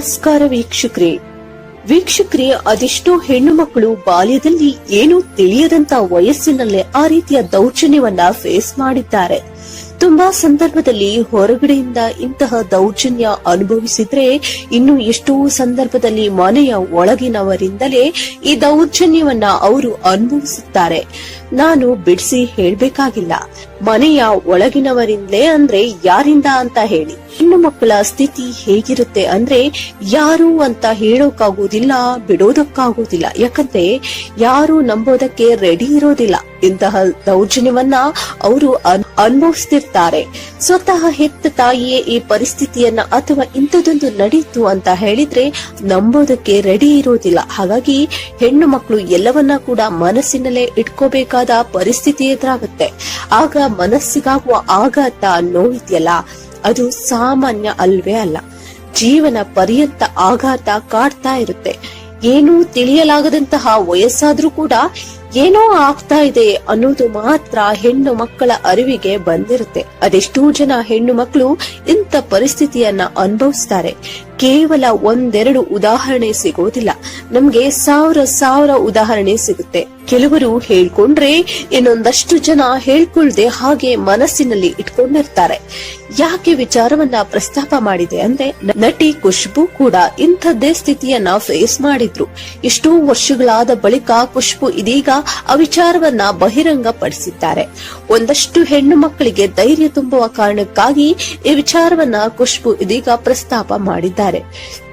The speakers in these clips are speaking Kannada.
ನಮಸ್ಕಾರ ವೀಕ್ಷಕ್ರೇ. ವೀಕ್ಷಕ್ರೇ, ಅದೆಷ್ಟೋ ಹೆಣ್ಣು ಮಕ್ಕಳು ಬಾಲ್ಯದಲ್ಲಿ ಏನೂ ತಿಳಿಯದಂತ ವಯಸ್ಸಿನಲ್ಲೇ ಆ ರೀತಿಯ ದೌರ್ಜನ್ಯವನ್ನ ಫೇಸ್ ಮಾಡಿದ್ದಾರೆ. ತುಂಬಾ ಸಂದರ್ಭದಲ್ಲಿ ಹೊರಗಡೆಯಿಂದ ಇಂತಹ ದೌರ್ಜನ್ಯ ಅನುಭವಿಸಿದ್ರೆ ಇನ್ನು ಎಷ್ಟೋ ಸಂದರ್ಭದಲ್ಲಿ ಮನೆಯ ಒಳಗಿನವರಿಂದಲೇ ಈ ದೌರ್ಜನ್ಯವನ್ನ ಅವರು ಅನುಭವಿಸುತ್ತಾರೆ. ನಾನು ಬಿಡಿಸಿ ಹೇಳ್ಬೇಕಾಗಿಲ್ಲ. ಮನೆಯ ಒಳಗಿನವರಿಂದಲೇ ಅಂದ್ರೆ ಯಾರಿಂದ ಅಂತ ಹೇಳಿ. ಹೆಣ್ಣು ಮಕ್ಕಳ ಸ್ಥಿತಿ ಹೇಗಿರುತ್ತೆ ಅಂದ್ರೆ ಯಾರು ಅಂತ ಹೇಳೋಕ್ಕಾಗೋದಿಲ್ಲ ಬಿಡೋದಕ್ಕಾಗೋದಿಲ್ಲ ಯಾಕಂದ್ರೆ ಯಾರು ನಂಬೋದಕ್ಕೆ ರೆಡಿ ಇರೋದಿಲ್ಲ. ಇಂತಹ ದೌರ್ಜನ್ಯವನ್ನ ಅವರು ಅನುಭವಿಸ್ತಿರ್ತಾರೆ. ಸ್ವತಃ ಹೆತ್ತ ತಾಯಿಯೇ ಈ ಪರಿಸ್ಥಿತಿಯನ್ನ ಅಥವಾ ಇಂಥದೊಂದು ನಡೀತು ಅಂತ ಹೇಳಿದ್ರೆ ನಂಬೋದಕ್ಕೆ ರೆಡಿ ಇರೋದಿಲ್ಲ ಹಾಗಾಗಿ ಹೆಣ್ಣು ಮಕ್ಕಳು ಎಲ್ಲವನ್ನ ಕೂಡ ಮನಸ್ಸಿನಲ್ಲೇ ಇಟ್ಕೋಬೇಕಾದ ಪರಿಸ್ಥಿತಿ ಎದುರಾಗುತ್ತೆ. ಆಗ ಮನಸ್ಸಿಗಾಗುವ ಆಘಾತ ನೋವಿದೆಯಲ್ಲ, ಅದು ಸಾಮಾನ್ಯ ಅಲ್ವೇ ಅಲ್ಲ. ಜೀವನ ಪರ್ಯಂತ ಆಘಾತ ಕಾಡ್ತಾ ಇರುತ್ತೆ. ಏನೂ ತಿಳಿಯಲಾಗದಂತಹ ವಯಸ್ಸಾದ್ರೂ ಕೂಡ ಏನೋ ಆಗ್ತಾ ಇದೆ ಅನ್ನೋದು ಮಾತ್ರ ಹೆಣ್ಣು ಮಕ್ಕಳ ಅರಿವಿಗೆ ಬಂದಿರುತ್ತೆ. ಅದೆಷ್ಟೋ ಜನ ಹೆಣ್ಣು ಮಕ್ಕಳು ಇಂಥ ಪರಿಸ್ಥಿತಿಯನ್ನ ಅನುಭವಿಸ್ತಾರೆ. ಕೇವಲ ಒಂದೆರಡು ಉದಾಹರಣೆ ಸಿಗೋದಿಲ್ಲ. ನಮ್ಗೆ ಸಾವಿರ ಸಾವಿರ ಉದಾಹರಣೆ ಸಿಗುತ್ತೆ. ಕೆಲವರು ಹೇಳ್ಕೊಂಡ್ರೆ ಇನ್ನೊಂದಷ್ಟು ಜನ ಹೇಳ್ಕೊಳ್ದೆ ಹಾಗೆ ಮನಸ್ಸಿನಲ್ಲಿ ಇಟ್ಕೊಂಡಿರ್ತಾರೆ. ಯಾಕೆ ವಿಚಾರವನ್ನ ಪ್ರಸ್ತಾಪ ಮಾಡಿದೆ ಅಂದ್ರೆ ನಟಿ ಖುಷ್ಬು ಕೂಡ ಇಂಥದ್ದೇ ಸ್ಥಿತಿಯನ್ನ ಫೇಸ್ ಮಾಡಿದ್ರು. ಎಷ್ಟೋ ವರ್ಷಗಳಾದ ಬಳಿಕ ಖುಷ್ಬು ಇದೀಗ ಆ ವಿಚಾರವನ್ನ ಬಹಿರಂಗ ಪಡಿಸಿದ್ದಾರೆ ಒಂದಷ್ಟು ಹೆಣ್ಣು ಮಕ್ಕಳಿಗೆ ಧೈರ್ಯ ತುಂಬುವ ಕಾರಣಕ್ಕಾಗಿ ಈ ವಿಚಾರವನ್ನ ಖುಷ್ಬು ಇದೀಗ ಪ್ರಸ್ತಾಪ ಮಾಡಿದ್ದಾರೆ.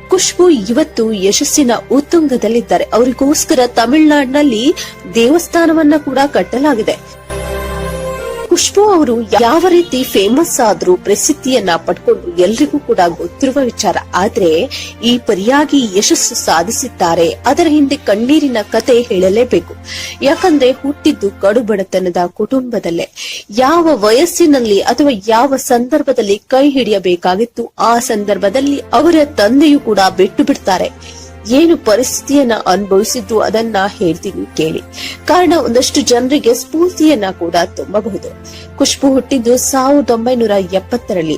ಖುಷ್ಬು ಇವತ್ತು ಯಶಸ್ಸಿನ ಉತ್ತುಂಗದಲ್ಲಿದ್ದಾರೆ. ಅವರಿಗೋಸ್ಕರ ತಮಿಳುನಾಡಿನಲ್ಲಿ ದೇವಸ್ಥಾನವನ್ನ ಕೂಡ ಕಟ್ಟಲಾಗಿದೆ. ಖುಷ್ಬು ಅವರು ಯಾವ ರೀತಿ ಫೇಮಸ್ ಆದ್ರೂ ಪ್ರಸಿದ್ಧಿಯನ್ನ ಪಡ್ಕೊಂಡು ಎಲ್ರಿಗೂ ಕೂಡ ಗೊತ್ತಿರುವ ವಿಚಾರ. ಆದ್ರೆ ಈ ಪರಿಯಾಗಿ ಯಶಸ್ಸು ಸಾಧಿಸಿದ್ದಾರೆ. ಅದರ ಹಿಂದೆ ಕಣ್ಣೀರಿನ ಕತೆ ಹೇಳಲೇಬೇಕು. ಯಾಕಂದ್ರೆ ಹುಟ್ಟಿದ್ದು ಕಡು ಬಡತನದ ಕುಟುಂಬದಲ್ಲೇ. ಯಾವ ವಯಸ್ಸಿನಲ್ಲಿ ಅಥವಾ ಯಾವ ಸಂದರ್ಭದಲ್ಲಿ ಕೈ ಹಿಡಿಯಬೇಕಾಗಿತ್ತು, ಆ ಸಂದರ್ಭದಲ್ಲಿ ಅವರ ತಂದೆಯು ಕೂಡ ಬಿಟ್ಟು ಬಿಡ್ತಾರೆ. ಏನು ಪರಿಸ್ಥಿತಿಯನ್ನ ಅನುಭವಿಸಿದ್ರು ಅದನ್ನ ಹೇಳ್ತೀನಿ ಕೇಳಿ. ಕಾರಣ ಒಂದಷ್ಟು ಜನರಿಗೆ ಸ್ಫೂರ್ತಿಯನ್ನ ಕೂಡ ತುಂಬಬಹುದು. ಖುಷ್ಬು ಹುಟ್ಟಿದ್ದು ಸಾವಿರದ ಒಂಬೈನೂರ ಎಪ್ಪತ್ತರಲ್ಲಿ.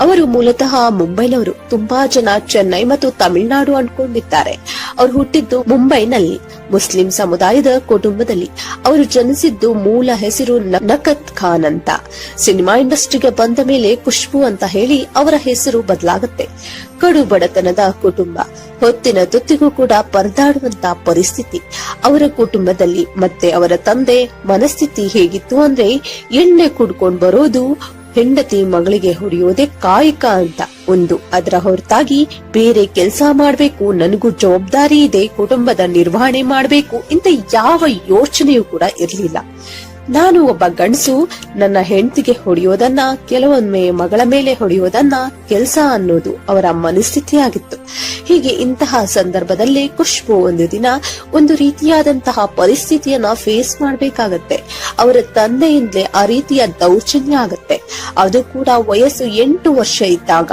ಅವರು ಮೂಲತಃ ಮುಂಬೈನವರು. ತುಂಬಾ ಜನ ಚೆನ್ನೈ ಮತ್ತು ತಮಿಳುನಾಡು ಅನ್ಕೊಂಡಿದ್ದಾರೆ. ಅವರು ಹುಟ್ಟಿದ್ದು ಮುಂಬೈನಲ್ಲಿ, ಮುಸ್ಲಿಂ ಸಮುದಾಯದ ಕುಟುಂಬದಲ್ಲಿ. ಅವರು ಜನಿಸಿದ್ದು ಮೂಲ ಹೆಸರು ನಕತ್ ಖಾನ್ ಅಂತ. ಸಿನಿಮಾ ಇಂಡಸ್ಟ್ರಿಗೆ ಬಂದ ಮೇಲೆ ಖುಷ್ಬು ಅಂತ ಹೇಳಿ ಅವರ ಹೆಸರು ಬದಲಾಗುತ್ತೆ. ಕಡು ಬಡತನದ ಕುಟುಂಬ. ಹೊತ್ತಿನ ತುತ್ತಿಗೂ ಕೂಡ ಪರದಾಡುವಂತ ಪರಿಸ್ಥಿತಿ. ಅವರ ಕುಟುಂಬದಲ್ಲಿ ಮತ್ತೆ ಅವರ ತಂದೆ ಮನಸ್ಥಿತಿ ಹೇಗಿತ್ತು ಅಂದ್ರೆ ಎಣ್ಣೆ ಕುಡ್ಕೊಂಡ್ ಬರೋದು, ಹೆಂಡತಿ ಮಗಳಿಗೆ ಹೊಡೆಯೋದೇ ಕಾಯಕ ಅಂತ. ಒಂದು ಅದರ ಹೊರತಾಗಿ ಬೇರೆ ಕೆಲಸ ಮಾಡ್ಬೇಕು, ನನಗೂ ಜವಾಬ್ದಾರಿ ಇದೆ, ಕುಟುಂಬದ ನಿರ್ವಹಣೆ ಮಾಡ್ಬೇಕು, ಇಂತ ಯಾವ ಯೋಚನೆಯೂ ಕೂಡ ಇರ್ಲಿಲ್ಲ. ನಾನು ಒಬ್ಬ ಗಂಡಸು, ನನ್ನ ಹೆಂಡತಿಗೆ ಹೊಡೆಯೋದನ್ನ, ಕೆಲವೊಮ್ಮೆ ಮಗಳ ಮೇಲೆ ಹೊಡೆಯೋದನ್ನ ಕೆಲಸ ಅನ್ನೋದು ಅವರ ಮನಸ್ಥಿತಿಯಾಗಿತ್ತು. ಹೀಗೆ ಇಂತಹ ಸಂದರ್ಭದಲ್ಲಿ ಖುಷ್ಬು ಒಂದು ದಿನ ಒಂದು ರೀತಿಯಾದಂತಹ ಪರಿಸ್ಥಿತಿಯನ್ನ ಫೇಸ್ ಮಾಡಬೇಕಾಗತ್ತೆ. ಅವರ ತಂದೆಯಿಂದಲೇ ಆ ರೀತಿಯ ದೌರ್ಜನ್ಯ ಆಗತ್ತೆ. ಅದು ಕೂಡ ವಯಸ್ಸು ಎಂಟು ವರ್ಷ ಇದ್ದಾಗ.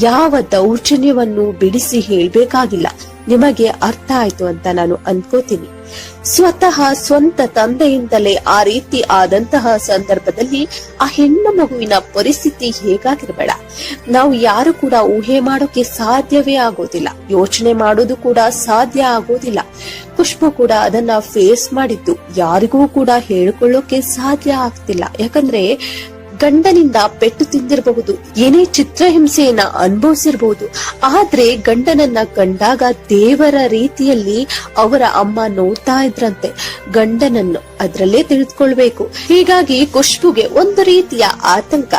ಯಾವ ದೌರ್ಜನ್ಯವನ್ನು ಬಿಡಿಸಿ ಹೇಳ್ಬೇಕಾಗಿಲ್ಲ. ನಿಮಗೆ ಅರ್ಥ ಆಯ್ತು ಅಂತ ನಾನು ಅನ್ಕೋತೀನಿ. ಸ್ವತಃ ಸ್ವಂತ ತಂದೆಯಿಂದಲೇ ಆ ರೀತಿ ಆದಂತಹ ಸಂದರ್ಭದಲ್ಲಿ ಆ ಹೆಣ್ಣು ಮಗುವಿನ ಪರಿಸ್ಥಿತಿ ಹೇಗಾಗಿರ್ಬೇಡ. ನಾವು ಯಾರು ಕೂಡ ಊಹೆ ಮಾಡೋಕೆ ಸಾಧ್ಯವೇ ಆಗೋದಿಲ್ಲ. ಯೋಚನೆ ಮಾಡೋದು ಕೂಡ ಸಾಧ್ಯ ಆಗೋದಿಲ್ಲ. ಖುಷ್ಬು ಕೂಡ ಅದನ್ನ ಫೇಸ್ ಮಾಡಿದ್ದು ಯಾರಿಗೂ ಕೂಡ ಹೇಳ್ಕೊಳ್ಳೋಕೆ ಸಾಧ್ಯ ಆಗ್ತಿಲ್ಲ. ಯಾಕಂದ್ರೆ ಗಂಡನಿಂದ ಪೆಟ್ಟು ತಿಂದಿರಬಹುದು. ಏನೇ ಚಿತ್ರಹಿಂಸೆಯನ್ನ ಅನುಭವಿಸಿರಬಹುದು. ಆದ್ರೆ ಗಂಡನನ್ನ ಕಂಡಾಗ ದೇವರ ರೀತಿಯಲ್ಲಿ ಅವರ ಅಮ್ಮ ನೋಡ್ತಾ ಇದ್ರಂತೆ. ಗಂಡನನ್ನು ಅದ್ರಲ್ಲೇ ತಿಳಿದುಕೊಳ್ಬೇಕು. ಹೀಗಾಗಿ ಖುಷ್ಬುಗೆ ಒಂದು ರೀತಿಯ ಆತಂಕ.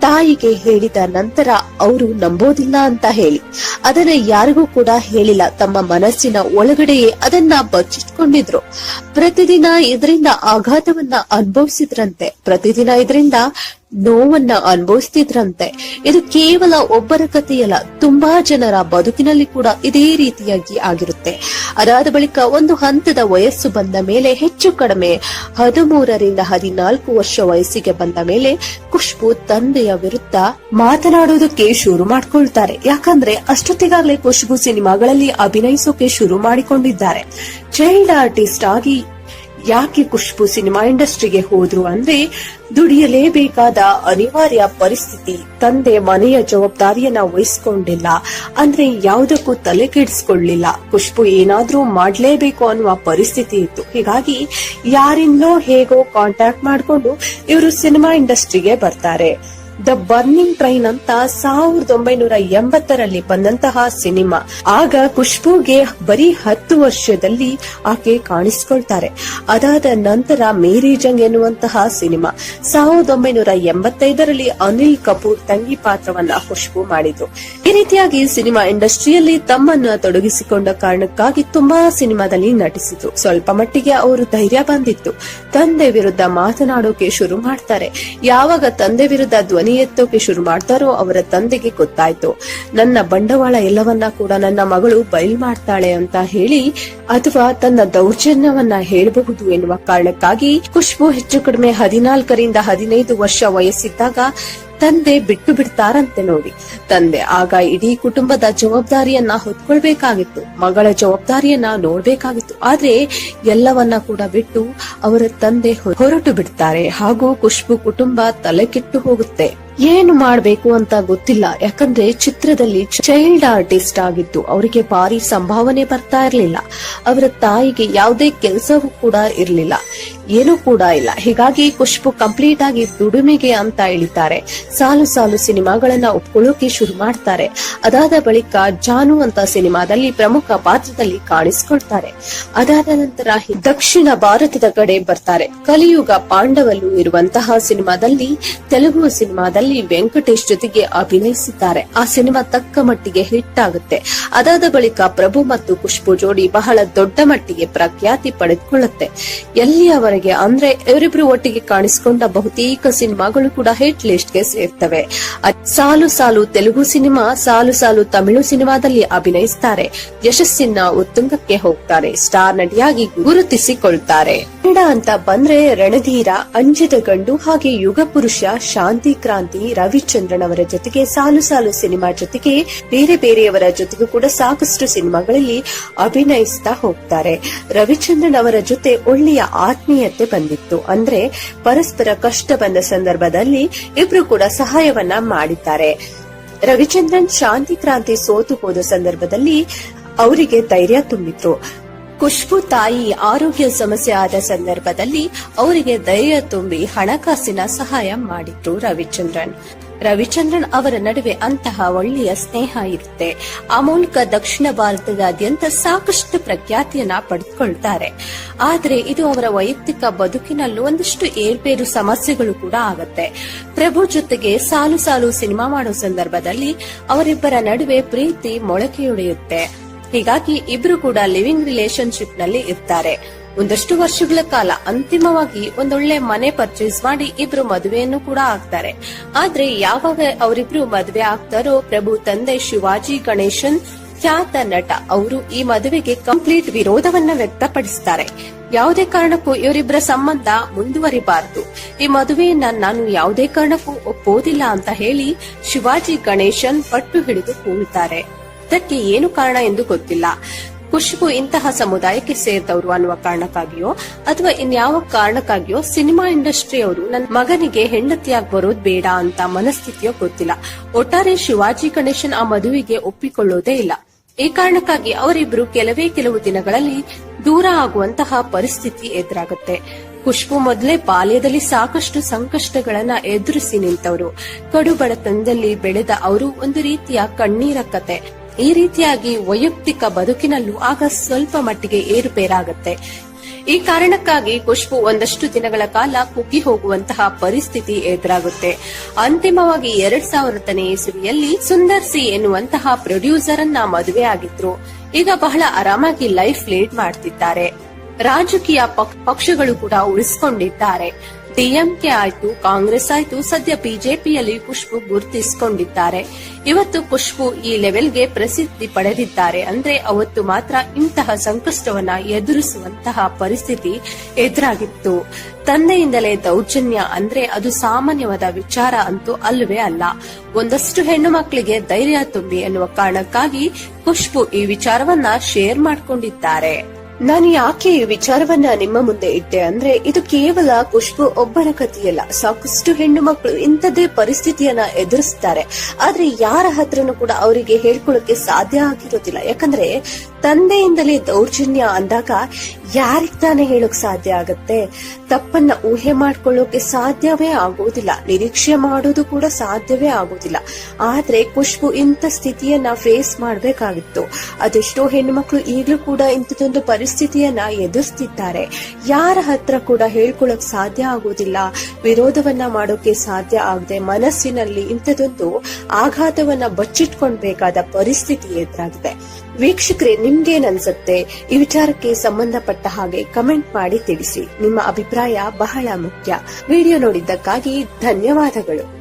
ತಾಯಿಗೆ ಹೇಳಿದ ನಂತರ ಅವರು ನಂಬೋದಿಲ್ಲ ಅಂತ ಹೇಳಿ. ಅದನ್ನ ಯಾರಿಗೂ ಕೂಡ ಹೇಳಿಲ್ಲ. ತಮ್ಮ ಮನಸ್ಸಿನ ಒಳಗಡೆಯೇ ಅದನ್ನ ಬಚ್ಚಿಟ್ಕೊಂಡಿದ್ರು. ಪ್ರತಿದಿನ ಇದರಿಂದ ಆಘಾತವನ್ನ ಅನುಭವಿಸಿದ್ರಂತೆ. ಪ್ರತಿದಿನ ಇದರಿಂದ ನೋವನ್ನ ಅನುಭವಿಸ್ತಿದ್ರಂತೆ. ಇದು ಕೇವಲ ಒಬ್ಬರ ಕಥೆಯಲ್ಲ, ತುಂಬಾ ಜನರ ಬದುಕಿನಲ್ಲಿ ಕೂಡ ಇದೇ ರೀತಿಯಾಗಿ ಆಗಿರುತ್ತೆ. ಅದಾದ ಬಳಿಕ ಒಂದು ಹಂತದ ವಯಸ್ಸು ಬಂದ ಮೇಲೆ, ಹೆಚ್ಚು ಕಡಿಮೆ ಹದಿಮೂರರಿಂದ ಹದಿನಾಲ್ಕು ವರ್ಷ ವಯಸ್ಸಿಗೆ ಬಂದ ಮೇಲೆ ಖುಷ್ಬು ತಂದೆಯ ವಿರುದ್ಧ ಮಾತನಾಡೋದಕ್ಕೆ ಶುರು ಮಾಡ್ಕೊಳ್ತಾರೆ. ಯಾಕಂದ್ರೆ, ಅಷ್ಟೊತ್ತಿಗಾಗ್ಲೇ ಖುಷ್ಬು ಸಿನಿಮಾಗಳಲ್ಲಿ ಅಭಿನಯಿಸೋಕೆ ಶುರು ಮಾಡಿಕೊಂಡಿದ್ದಾರೆ. ಚೈಲ್ಡ್ ಆರ್ಟಿಸ್ಟ್ ಆಗಿ ಯಾಕೆ ಖುಷ್ಬು ಸಿನಿಮಾ ಇಂಡಸ್ಟ್ರಿಗೆ ಹೋದ್ರು ಅಂದ್ರೆ ದುಡಿಯಲೇಬೇಕಾದ ಅನಿವಾರ್ಯ ಪರಿಸ್ಥಿತಿ, ತಂದೆ ಮನೆಯ ಜವಾಬ್ದಾರಿಯನ್ನ ವಹಿಸ್ಕೊಂಡಿಲ್ಲ, ಅಂದ್ರೆ ಯಾವುದಕ್ಕೂ ತಲೆ ಕೆಡಿಸ್ಕೊಳ್ಳಿಲ್ಲ. ಖುಷ್ಬು ಏನಾದ್ರೂ ಮಾಡ್ಲೇಬೇಕು ಅನ್ನುವ ಪರಿಸ್ಥಿತಿ ಇತ್ತು. ಹೀಗಾಗಿ ಯಾರಿಂದಲೋ ಹೇಗೋ ಕಾಂಟ್ಯಾಕ್ಟ್ ಮಾಡ್ಕೊಂಡು ಇವರು ಸಿನಿಮಾ ಇಂಡಸ್ಟ್ರಿಗೆ ಬರ್ತಾರೆ. ದ ಬರ್ನಿಂಗ್ ಟ್ರೈನ್ ಅಂತ ಸಾವಿರದ ಒಂಬೈನೂರ ಎಂಬತ್ತರಲ್ಲಿ ಬಂದಂತಹ ಸಿನಿಮಾ. ಆಗ ಖುಷ್ಬುಗೆ ಬರೀ ಹತ್ತು ವರ್ಷದಲ್ಲಿ ಆಕೆ ಕಾಣಿಸಿಕೊಳ್ತಾರೆ. ಅದಾದ ನಂತರ ಮೇರಿ ಜಂಗ್ ಎನ್ನುವಂತಹ ಸಿನಿಮಾ. ಸಾವಿರದ ಒಂಬೈನೂರ ಎಂಬತ್ತೈದರಲ್ಲಿ ಅನಿಲ್ ಕಪೂರ್ ತಂಗಿ ಪಾತ್ರವನ್ನ ಖುಷ್ಬು ಮಾಡಿದ್ರು ಈ ರೀತಿಯಾಗಿ ಸಿನಿಮಾ ಇಂಡಸ್ಟ್ರಿಯಲ್ಲಿ ತಮ್ಮನ್ನ ತೊಡಗಿಸಿಕೊಂಡ ಕಾರಣಕ್ಕಾಗಿ ತುಂಬಾ ಸಿನಿಮಾದಲ್ಲಿ ನಟಿಸಿದ್ರು ಸ್ವಲ್ಪ ಮಟ್ಟಿಗೆ ಅವರು ಧೈರ್ಯ ಬಂದಿತ್ತು. ತಂದೆ ವಿರುದ್ಧ ಮಾತನಾಡೋಕೆ ಶುರು ಮಾಡ್ತಾರೆ. ಯಾವಾಗ ತಂದೆ ವಿರುದ್ಧ ಧ್ವನಿ ಎತ್ತೋಕೆ ಶುರು ಮಾಡ್ತಾರೋ ಅವರ ತಂದೆಗೆ ಗೊತ್ತಾಯ್ತು. ನನ್ನ ಬಂಡವಾಳ ಎಲ್ಲವನ್ನ ಕೂಡ ನನ್ನ ಮಗಳು ಬಯಲ್ ಮಾಡ್ತಾಳೆ ಅಂತ ಹೇಳಿ ಅಥವಾ ತನ್ನ ದೌರ್ಜನ್ಯವನ್ನ ಹೇಳಬಹುದು ಎನ್ನುವ ಕಾರಣಕ್ಕಾಗಿ, ಖುಷ್ಬು ಹೆಚ್ಚು ಕಡಿಮೆ ಹದಿನಾಲ್ಕರಿಂದ ಹದಿನೈದು ವರ್ಷ ವಯಸ್ಸಿದ್ದಾಗ ತಂದೆ ಬಿಟ್ಟು ಬಿಡ್ತಾರಂತೆ ನೋಡಿ. ತಂದೆ ಆಗ ಇಡೀ ಕುಟುಂಬದ ಜವಾಬ್ದಾರಿಯನ್ನ ಹೊತ್ಕೊಳ್ಬೇಕಾಗಿತ್ತು. ಮಗಳ ಜವಾಬ್ದಾರಿಯನ್ನ ನೋಡ್ಬೇಕಾಗಿತ್ತು. ಆದ್ರೆ ಎಲ್ಲವನ್ನ ಕೂಡ ಬಿಟ್ಟು ಅವರ ತಂದೆ ಹೊರಟು ಬಿಡ್ತಾರೆ. ಹಾಗೂ ಖುಷ್ಬು ಕುಟುಂಬ ತಲೆ ಕೆಟ್ಟು ಹೋಗುತ್ತೆ. ಏನು ಮಾಡ್ಬೇಕು ಅಂತ ಗೊತ್ತಿಲ್ಲ. ಯಾಕಂದ್ರೆ ಚಿತ್ರದಲ್ಲಿ ಚೈಲ್ಡ್ ಆರ್ಟಿಸ್ಟ್ ಆಗಿತ್ತು ಅವರಿಗೆ ಭಾರಿ ಸಂಭಾವನೆ ಬರ್ತಾ ಇರಲಿಲ್ಲ. ಅವರ ತಾಯಿಗೆ ಯಾವುದೇ ಕೆಲಸವೂ ಕೂಡ ಇರ್ಲಿಲ್ಲ. ಏನೂ ಕೂಡ ಇಲ್ಲ. ಹೀಗಾಗಿ ಖುಷ್ಬು ಕಂಪ್ಲೀಟ್ ಆಗಿ ದುಡಿಮೆಗೆ ಅಂತ ಇಳಿತಾರೆ ಸಾಲು ಸಾಲು ಸಿನಿಮಾಗಳನ್ನ ಒಪ್ಕೊಳ್ಳೋಕೆ ಶುರು ಮಾಡ್ತಾರೆ. ಅದಾದ ಬಳಿಕ ಜಾನು ಅಂತ ಸಿನಿಮಾದಲ್ಲಿ ಪ್ರಮುಖ ಪಾತ್ರದಲ್ಲಿ ಕಾಣಿಸಿಕೊಳ್ತಾರೆ. ಅದಾದ ನಂತರ ದಕ್ಷಿಣ ಭಾರತದ ಕಡೆ ಬರ್ತಾರೆ. ಕಲಿಯುಗ ಪಾಂಡವಲು ಇರುವಂತಹ ಸಿನಿಮಾದಲ್ಲಿ, ತೆಲುಗು ಸಿನಿಮಾದಲ್ಲಿ ವೆಂಕಟೇಶ್ ಜೊತೆಗೆ ಅಭಿನಯಿಸಿದ್ದಾರೆ. ಆ ಸಿನಿಮಾ ತಕ್ಕ ಮಟ್ಟಿಗೆ ಹಿಟ್ ಆಗುತ್ತೆ. ಅದಾದ ಬಳಿಕ ಪ್ರಭು ಮತ್ತು ಖುಷ್ಬು ಜೋಡಿ ಬಹಳ ದೊಡ್ಡ ಮಟ್ಟಿಗೆ ಪ್ರಖ್ಯಾತಿ ಪಡೆದುಕೊಳ್ಳುತ್ತೆ. ಎಲ್ಲಿಯವರೆಗೆ ಅಂದ್ರೆ ಇವರಿಬ್ರು ಒಟ್ಟಿಗೆ ಕಾಣಿಸಿಕೊಂಡ ಬಹುತೇಕ ಸಿನಿಮಾಗಳು ಕೂಡ ಹಿಟ್ ಲಿಸ್ಟ್ಗೆ ಸೇರ್ತವೆ. ಸಾಲು ಸಾಲು ತೆಲುಗು ಸಿನಿಮಾ, ಸಾಲು ಸಾಲು ತಮಿಳು ಸಿನಿಮಾದಲ್ಲಿ ಅಭಿನಯಿಸುತ್ತಾರೆ ಯಶಸ್ಸಿನ ಉತ್ತುಂಗಕ್ಕೆ ಹೋಗ್ತಾರೆ. ಸ್ಟಾರ್ ನಟಿಯಾಗಿ ಗುರುತಿಸಿಕೊಳ್ತಾರೆ. ಕನ್ನಡ ಅಂತ ಬಂದ್ರೆ ರಣಧೀರ ಅಂಜಿತ ಗಂಡು ಹಾಗೆ ಯುಗ ಪುರುಷ ಶಾಂತಿ ಕ್ರಾಂತಿ ರವಿಚಂದ್ರನ್ ಅವರ ಜೊತೆಗೆ, ಸಾಲು ಸಾಲು ಸಿನಿಮಾ ಜೊತೆಗೆ ಬೇರೆ ಬೇರೆಯವರ ಜೊತೆಗೂ ಕೂಡ ಸಾಕಷ್ಟು ಸಿನಿಮಾಗಳಲ್ಲಿ ಅಭಿನಯಿಸ್ತಾ ಹೋಗ್ತಾರೆ. ರವಿಚಂದ್ರನ್ ಅವರ ಜೊತೆ ಒಳ್ಳೆಯ ಆತ್ಮೀಯತೆ ಬಂದಿತ್ತು. ಅಂದ್ರೆ ಪರಸ್ಪರ ಕಷ್ಟ ಬಂದ ಸಂದರ್ಭದಲ್ಲಿ ಇಬ್ರು ಕೂಡ ಸಹಾಯವನ್ನ ಮಾಡಿದ್ದಾರೆ. ರವಿಚಂದ್ರನ್ ಶಾಂತಿ ಕ್ರಾಂತಿ ಸೋತು ಹೋದ ಸಂದರ್ಭದಲ್ಲಿ ಅವರಿಗೆ ಧೈರ್ಯ ತುಂಬಿದ್ರು ಖುಷ್ಬು ತಾಯಿ ಆರೋಗ್ಯ ಸಮಸ್ಯೆ ಆದ ಸಂದರ್ಭದಲ್ಲಿ ಅವರಿಗೆ ಧೈರ್ಯ ತುಂಬಿ ಹಣಕಾಸಿನ ಸಹಾಯ ಮಾಡಿದ್ರು ರವಿಚಂದ್ರನ್. ರವಿಚಂದ್ರನ್ ಅವರ ನಡುವೆ ಅಂತಹ ಒಳ್ಳೆಯ ಸ್ನೇಹ ಇರುತ್ತೆ. ಆ ಮೂಲಕ ದಕ್ಷಿಣ ಭಾರತದಾದ್ಯಂತ ಸಾಕಷ್ಟು ಪ್ರಖ್ಯಾತಿಯನ್ನ ಪಡೆದುಕೊಳ್ತಾರೆ. ಆದರೆ ಇದು ಅವರ ವೈಯಕ್ತಿಕ ಬದುಕಿನಲ್ಲೂ ಒಂದಷ್ಟು ಏರ್ಪೇರು ಸಮಸ್ಯೆಗಳು ಕೂಡ ಆಗುತ್ತೆ. ಪ್ರಭು ಜೊತೆಗೆ ಸಾಲು ಸಾಲು ಸಿನಿಮಾ ಮಾಡೋ ಸಂದರ್ಭದಲ್ಲಿ ಅವರಿಬ್ಬರ ನಡುವೆ ಪ್ರೀತಿ ಮೊಳಕೆಯೊಡೆಯುತ್ತೆ. ಹೀಗಾಗಿ ಇಬ್ರು ಕೂಡ ಲಿವಿಂಗ್ ರಿಲೇಶನ್ಶಿಪ್ನಲ್ಲಿ ಇರ್ತಾರೆ. ಒಂದಷ್ಟು ವರ್ಷಗಳ ಕಾಲ ಅಂತಿಮವಾಗಿ ಒಂದೊಳ್ಳೆ ಮನೆ ಪರ್ಚೇಸ್ ಮಾಡಿ ಇಬ್ರು ಮದುವೆಯನ್ನು ಕೂಡ ಆಗ್ತಾರೆ. ಆದ್ರೆ ಯಾವಾಗ ಅವರಿಬ್ರು ಮದುವೆ ಆಗ್ತಾರೋ ಪ್ರಭು, ತಂದೆ ಶಿವಾಜಿ, ಗಣೇಶನ್ ಖ್ಯಾತ ನಟ ಅವರು ಈ ಮದುವೆಗೆ ಕಂಪ್ಲೀಟ್ ವಿರೋಧವನ್ನ ವ್ಯಕ್ತಪಡಿಸ್ತಾರೆ. ಯಾವುದೇ ಕಾರಣಕ್ಕೂ ಇವರಿಬ್ಬರ ಸಂಬಂಧ ಮುಂದುವರಿಬಾರದು. ಈ ಮದುವೆಯನ್ನ ನಾನು ಯಾವುದೇ ಕಾರಣಕ್ಕೂ ಒಪ್ಪೋದಿಲ್ಲ ಅಂತ ಹೇಳಿ ಶಿವಾಜಿ, ಗಣೇಶನ್ ಪಟ್ಟು ಹಿಡಿದು ಕೂಳ್ತಾರೆ ಇದಕ್ಕೆ ಏನು ಕಾರಣ ಎಂದು ಗೊತ್ತಿಲ್ಲ. ಖುಷ್ಬು ಇಂತಹ ಸಮುದಾಯಕ್ಕೆ ಸೇರಿದವರು ಅನ್ನುವ ಕಾರಣಕ್ಕಾಗಿಯೋ, ಅಥವಾ ಇನ್ಯಾವ ಕಾರಣಕ್ಕಾಗಿಯೋ ಸಿನಿಮಾ ಇಂಡಸ್ಟ್ರಿಯವರು ನನ್ನ ಮಗನಿಗೆ ಹೆಂಡತಿಯಾಗಿ ಬರೋದು ಬೇಡ ಅಂತ ಮನಸ್ಥಿತಿಯೋ ಗೊತ್ತಿಲ್ಲ. ಒಟ್ಟಾರೆ ಶಿವಾಜಿ ಗಣೇಶನ್ ಆ ಮದುವೆಗೆ ಒಪ್ಪಿಕೊಳ್ಳೋದೇ ಇಲ್ಲ. ಈ ಕಾರಣಕ್ಕಾಗಿ ಅವರಿಬ್ರು ಕೆಲವೇ ಕೆಲವು ದಿನಗಳಲ್ಲಿ ದೂರ ಆಗುವಂತಹ ಪರಿಸ್ಥಿತಿ ಎದುರಾಗುತ್ತೆ. ಖುಷ್ಬು ಮೊದಲೇ ಬಾಲ್ಯದಲ್ಲಿ ಸಾಕಷ್ಟು ಸಂಕಷ್ಟಗಳನ್ನ ಎದುರಿಸಿ ನಿಂತವರು. ಕಡುಬಡತನದಲ್ಲಿ ಬೆಳೆದ ಅವರು ಒಂದು ರೀತಿಯ ಕಣ್ಣೀರ ಕತೆ. ಈ ರೀತಿಯಾಗಿ ವೈಯಕ್ತಿಕ ಬದುಕಿನಲ್ಲೂ ಆಗ ಸ್ವಲ್ಪ ಮಟ್ಟಿಗೆ ಏರುಪೇರಾಗುತ್ತೆ. ಈ ಕಾರಣಕ್ಕಾಗಿ ಖುಷ್ಬು ಒಂದಷ್ಟು ದಿನಗಳ ಕಾಲ ಕುಗ್ಗಿ ಹೋಗುವಂತಹ ಪರಿಸ್ಥಿತಿ ಎದುರಾಗುತ್ತೆ. ಅಂತಿಮವಾಗಿ ಎರಡ್ ಸಾವಿರದನೇ ಇಸುವಿಯಲ್ಲಿ ಸುಂದರ್ ಸಿ ಎನ್ನುವಂತಹ ಪ್ರೊಡ್ಯೂಸರ್ ಅನ್ನ ಮದುವೆ ಆಗಿದ್ರು. ಈಗ ಬಹಳ ಆರಾಮಾಗಿ ಲೈಫ್ ಲೀಡ್ ಮಾಡ್ತಿದ್ದಾರೆ. ರಾಜಕೀಯ ಪಕ್- ಪಕ್ಷಗಳು ಕೂಡ ಉಳಿಸಿಕೊಂಡಿದ್ದಾರೆ. ಡಿಎಂಕೆ ಆಯ್ತು, ಕಾಂಗ್ರೆಸ್ ಆಯ್ತು, ಸದ್ಯ ಬಿಜೆಪಿಯಲ್ಲಿ ಖುಷ್ಬು ಗುರುತಿಸಿಕೊಂಡಿದ್ದಾರೆ. ಇವತ್ತು ಖುಷ್ಬು ಈ ಲೆವೆಲ್ಗೆ ಪ್ರಸಿದ್ಧಿ ಪಡೆದಿದ್ದಾರೆ. ಅಂದ್ರೆ ಅವತ್ತು ಮಾತ್ರ ಇಂತಹ ಸಂಕಷ್ಟವನ್ನ ಎದುರಿಸುವಂತಹ ಪರಿಸ್ಥಿತಿ ಎದುರಾಗಿತ್ತು. ತಂದೆಯಿಂದಲೇ ದೌರ್ಜನ್ಯ ಅಂದ್ರೆ ಅದು ಸಾಮಾನ್ಯವಾದ ವಿಚಾರ ಅಂತೂ ಅಲ್ಲವೇ ಅಲ್ಲ. ಒಂದಷ್ಟು ಹೆಣ್ಣು ಮಕ್ಕಳಿಗೆ ಧೈರ್ಯ ತುಂಬಿ ಎನ್ನುವ ಕಾರಣಕ್ಕಾಗಿ ಖುಷ್ಬು ಈ ವಿಚಾರವನ್ನ ಶೇರ್ ಮಾಡ್ಕೊಂಡಿದ್ದಾರೆ. ನಾನು ಯಾಕೆ ಈ ವಿಚಾರವನ್ನ ನಿಮ್ಮ ಮುಂದೆ ಇಟ್ಟೆ ಅಂದ್ರೆ ಇದು ಕೇವಲ ಖುಷ್ಬು ಒಬ್ಬರ ಕಥೆಯಲ್ಲ. ಸಾಕಷ್ಟು ಹೆಣ್ಣು ಮಕ್ಕಳು ಇಂಥದ್ದೇ ಪರಿಸ್ಥಿತಿಯನ್ನ ಎದುರಿಸ್ತಾರೆ. ಆದ್ರೆ ಯಾರ ಹತ್ರನೂ ಕೂಡ ಅವರಿಗೆ ಹೇಳ್ಕೊಳ್ಳೋಕೆ ಸಾಧ್ಯ ಆಗಿರೋದಿಲ್ಲ. ಯಾಕಂದ್ರೆ ತಂದೆಯಿಂದಲೇ ದೌರ್ಜನ್ಯ ಅಂದಾಗ ಯಾರಿಗ್ ತಾನೇ ಹೇಳೋಕ್ ಸಾಧ್ಯ ಆಗತ್ತೆ? ತಪ್ಪನ್ನ ಊಹೆ ಮಾಡ್ಕೊಳ್ಳೋಕೆ ಸಾಧ್ಯವೇ ಆಗೋದಿಲ್ಲ. ನಿರೀಕ್ಷೆ ಮಾಡೋದು ಕೂಡ ಸಾಧ್ಯವೇ ಆಗೋದಿಲ್ಲ. ಆದ್ರೆ ಖುಷ್ಬು ಇಂಥ ಸ್ಥಿತಿಯನ್ನ ಫೇಸ್ ಮಾಡ್ಬೇಕಾಗಿತ್ತು. ಅದೆಷ್ಟೋ ಹೆಣ್ಣು ಮಕ್ಕಳು ಈಗಲೂ ಕೂಡ ಇಂಥದೊಂದು ಪರಿಸ್ಥಿತಿಯನ್ನ ಎದುರಿಸ್ತಿದ್ದಾರೆ. ಯಾರ ಹತ್ರ ಕೂಡ ಹೇಳ್ಕೊಳಕ್ ಸಾಧ್ಯ ಆಗೋದಿಲ್ಲ. ವಿರೋಧವನ್ನ ಮಾಡೋಕೆ ಸಾಧ್ಯ ಆಗದೆ ಮನಸ್ಸಿನಲ್ಲಿ ಇಂಥದೊಂದು ಆಘಾತವನ್ನ ಬಚ್ಚಿಟ್ಕೊಳ್ಬೇಕಾದ ಪರಿಸ್ಥಿತಿ ಎದುರಾಗಿದೆ. ವೀಕ್ಷಕರೇ ನಿಮ್ಗೇನ್ ಅನ್ಸುತ್ತೆ ಈ ವಿಚಾರಕ್ಕೆ ಸಂಬಂಧಪಟ್ಟ ಹಾಗೆ ಕಮೆಂಟ್ ಮಾಡಿ ತಿಳಿಸಿ. ನಿಮ್ಮ ಅಭಿಪ್ರಾಯ ಬಹಳ ಮುಖ್ಯ. ವಿಡಿಯೋ ನೋಡಿದ್ದಕ್ಕಾಗಿ ಧನ್ಯವಾದಗಳು.